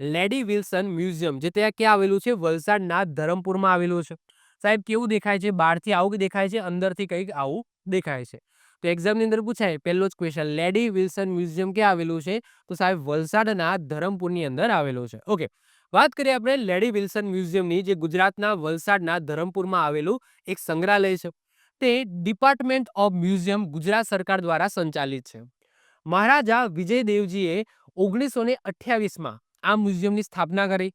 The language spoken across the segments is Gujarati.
લેડી વિલ્સન મ્યુઝિયમ, જે ત્યાં ક્યાં આવેલું છે? વલસાડના ધરમપુરમાં આવેલું છે. સાહેબ, કેવું દેખાય છે? બહારથી આવું દેખાય છે? અંદરથી કંઈક આવું દેખાય છે. તો એક્ઝામની અંદર પૂછાય, પહેલો જ ક્વેશ્ચન લેડી વિલ્સન મ્યુઝિયમ ક્યાં આવેલું છે? તો સાહેબ, વલસાડના ધરમપુરની અંદર આવેલું છે. ઓકે, વાત કરીએ આપણે લેડી વિલ્સન મ્યુઝિયમની, જે ગુજરાતના વલસાડના ધરમપુરમાં આવેલું એક સંગ્રહાલય છે. તે ડિપાર્ટમેન્ટ ઓફ મ્યુઝિયમ ગુજરાત સરકાર દ્વારા સંચાલિત છે. મહારાજા વિજયદેવજીએ ઓગણીસો ને અઠ્યાવીસમાં આ મ્યુઝિયમની સ્થાપના કરી.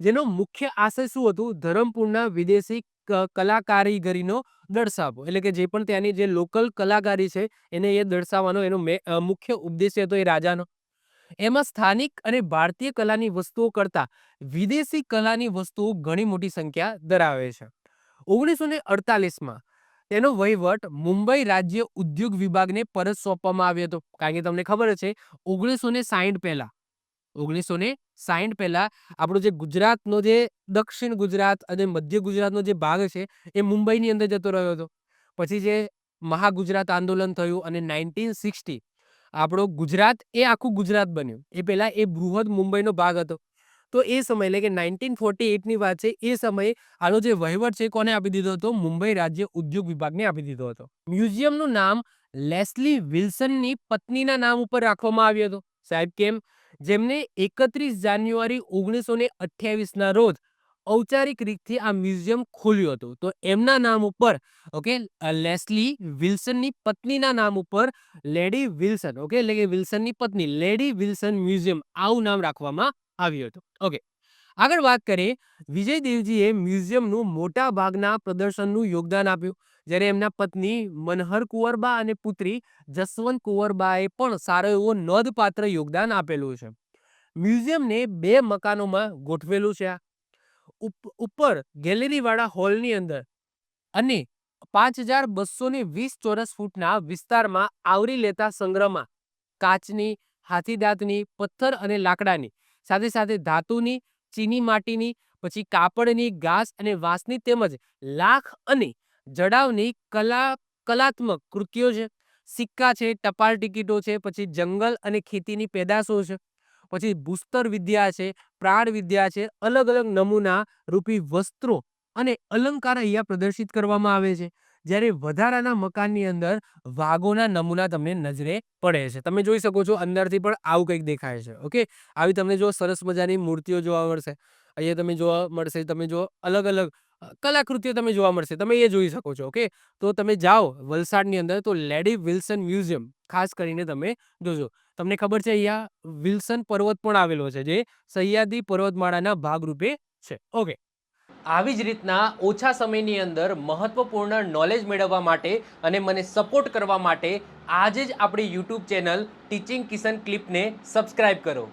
જેનો મુખ્ય આશય શું હતું? ધરમપુરના વિદેશી કલા કલાકારીગરીનો દર્શાવો એટલે કે જે પણ ત્યાંની જે લોકલ કલાકારી છે, એને એ દર્શાવવાનો એનો મુખ્ય ઉદ્દેશ્ય હતો એ રાજાનો. એમાં સ્થાનિક અને ભારતીય કલાની વસ્તુઓ કરતાં વિદેશી કલાની વસ્તુઓ ઘણી મોટી સંખ્યા ધરાવે છે. ઓગણીસો ને અડતાલીસમાં તેનો વહીવટ મુંબઈ રાજ્ય ઉદ્યોગ વિભાગને પરત સોંપવામાં આવ્યો હતો. કારણ કે તમને ખબર છે ઓગણીસો ને સાહીઠ પહેલા ઓગણીસો ને સાહીઠ પહેલા આપણો જે ગુજરાતનો જે દક્ષિણ ગુજરાત અને મધ્ય ગુજરાતનો જે ભાગ છે, એ મુંબઈની અંદર જતો રહ્યો હતો. પછી જે મહાગુજરાત આંદોલન થયું અને નાઇન્ટીન સિક્સટી આપણો ગુજરાત એ આખું ગુજરાત બન્યું. એ પહેલાં એ બૃહદ મુંબઈનો ભાગ હતો. તો એ સમય એટલે કે નાઇન્ટીન ફોર્ટી એટની વાત છે, એ સમયે આનો જે વહીવટ છે કોને આપી દીધો હતો? મુંબઈ રાજ્ય ઉદ્યોગ વિભાગને આપી દીધો હતો. મ્યુઝિયમનું નામ લેસ્લી વિલ્સનની પત્નીના નામ ઉપર રાખવામાં આવ્યું હતું. સાહેબ કેમ? જેમને એકત્રીસ જાન્યુઆરી ઓગણીસો ને અઠ્યાવીસના રોજ ઔપચારિક રીતથી આ મ્યુઝિયમ ખોલ્યું હતું. તો એમના નામ ઉપર, ઓકે લેસ્લી વિલ્સનની પત્નીના નામ ઉપર લેડી વિલ્સન, ઓકે, એટલે કે વિલ્સનની પત્ની, લેડી વિલ્સન મ્યુઝિયમ, આવું નામ રાખવામાં આવ્યું હતું. ઓકે આગળ વાત કરીએ વિજય દેવજીએ મ્યુઝિયમનું મોટા ભાગના પ્રદર્શનનું યોગદાન આપ્યું, જ્યારે એમના પત્ની મનહર કુંવરબા અને પુત્રી જસવંત કુંવરબાએ પણ સારો એવો નોંધપાત્ર યોગદાન આપેલું છે. મ્યુઝિયમને બે મકાનોમાં ગોઠવેલું છે ઉપર ગેલેરીવાળા હોલની અંદર અને પાંચ હજાર બસો ને વીસ ચોરસ ફૂટના વિસ્તારમાં આવરી લેતા સંગ્રહમાં કાચની, હાથીદાંતની, પથ્થર અને લાકડાની, સાથે સાથે ધાતુની ચીની માટીની, પછી કાપડની ઘાસ અને વાંસની તેમજ લાખ અને જડાવની કલા, કલાત્મક કૃતિઓ છે. સિક્કા છે, ટપાલ ટિકિટો છે, પછી જંગલ અને ખેતીની પેદાશો છે. પછી ભૂસ્તર વિદ્યા છે, પ્રાણ વિદ્યા છે, અલગ અલગ નમૂના રૂપી વસ્ત્રો અને અલંકાર અહીંયા પ્રદર્શિત કરવામાં આવે છે. જ્યારે વધારાના મકાનની અંદર વાઘોના નમૂના તમને નજરે પડે છે. તમે જોઈ શકો છો અંદરથી પણ આવું કંઈક દેખાય છે, ઓકે? આવી તમને જો સરસ મજાની મૂર્તિઓ જોવા મળશે. અહીંયા તમે જોવા મળશે, તમે જો અલગ અલગ કલાકૃતિઓ તમે જોવા મળશે. તમે એ જોઈ શકો છો, ઓકે? તો તમે જાઓ વલસાડની અંદર તો લેડી વિલ્સન મ્યુઝિયમ, ખાસ કરીને તમે જોજો. તમને ખબર છે અહીંયા વિલ્સન પર્વત પણ આવેલો છે, જે સહ્યાદ્રી પર્વતમાળાના ભાગરૂપે છે, ઓકે? આવી જ રીતના ઓછા સમયની અંદર મહત્વપૂર્ણ નોલેજ મેળવવા માટે અને મને સપોર્ટ કરવા માટે આજે જ આપણી યુટ્યુબ ચેનલ ટીચિંગ કિશન ક્લિપને સબસ્ક્રાઈબ કરો.